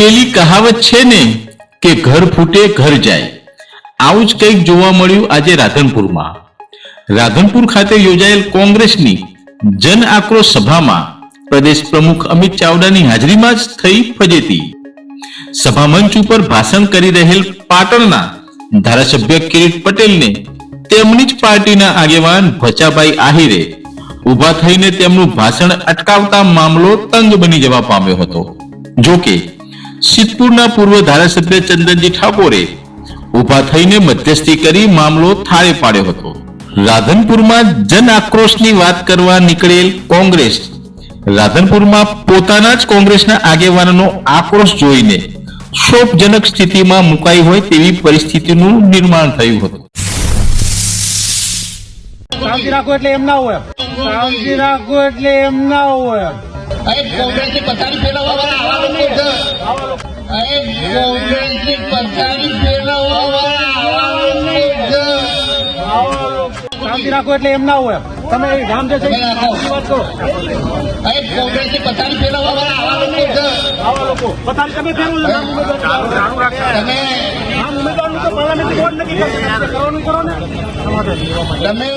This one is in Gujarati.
પેલી કહાવત છે ને કે ઘર ફૂટે, ઘર જાય. આવું જ કંઈક જોવા મળ્યું આજે રાધનપુરમાં. રાધનપુર ખાતે યોજાયેલ કોંગ્રેસની જન આક્રોશ સભામાં પ્રદેશ પ્રમુખ અમિત ચાવડાની હાજરીમાં જ થઈ ફજેતી. સભા મંચ ઉપર ભાષણ કરી રહેલ પાટણના ધારાસભ્ય કિરીટ પટેલને તેમની જ પાર્ટીના આગેવાન ભચાભાઈ આહિરે ઊભા થઈને તેમનું ભાષણ અટકાવતા મામલો તંગ બની જવા પામ્યો હતો. જોકે સિદ્ધપુરના પૂર્વ ધારાસભ્ય ચંદનજી ઠાકોરે ઊભા થઈને મધ્યસ્થી કરી મામલો થાળે પાડ્યો હતો. રાધનપુરમાં જન આક્રોશની વાત કરવા નીકળેલ કોંગ્રેસ. રાધનપુરમાં પોતાના જ કોંગ્રેસના આગેવાનોનો આક્રોશ જોઈને શોકજનક સ્થિતિમાં મુકાઈ હોય તેવી પરિસ્થિતિનું નિર્માણ થયું હતું. શાંતિ રાખો એટલે એમ ના હોય. શાંતિ રાખો એટલે એમ ના હોય. પથારી ફેરવવા વાળા આવા લોકો શાંતિ રાખો એટલે એમ ના હોય. તમે ગામ જે છે વાત કરો. પતાની ફેરવો ઉમેદવાર તો પાર્લામેન્ટ બોર્ડ નક્કી કરવાનું ને. તમે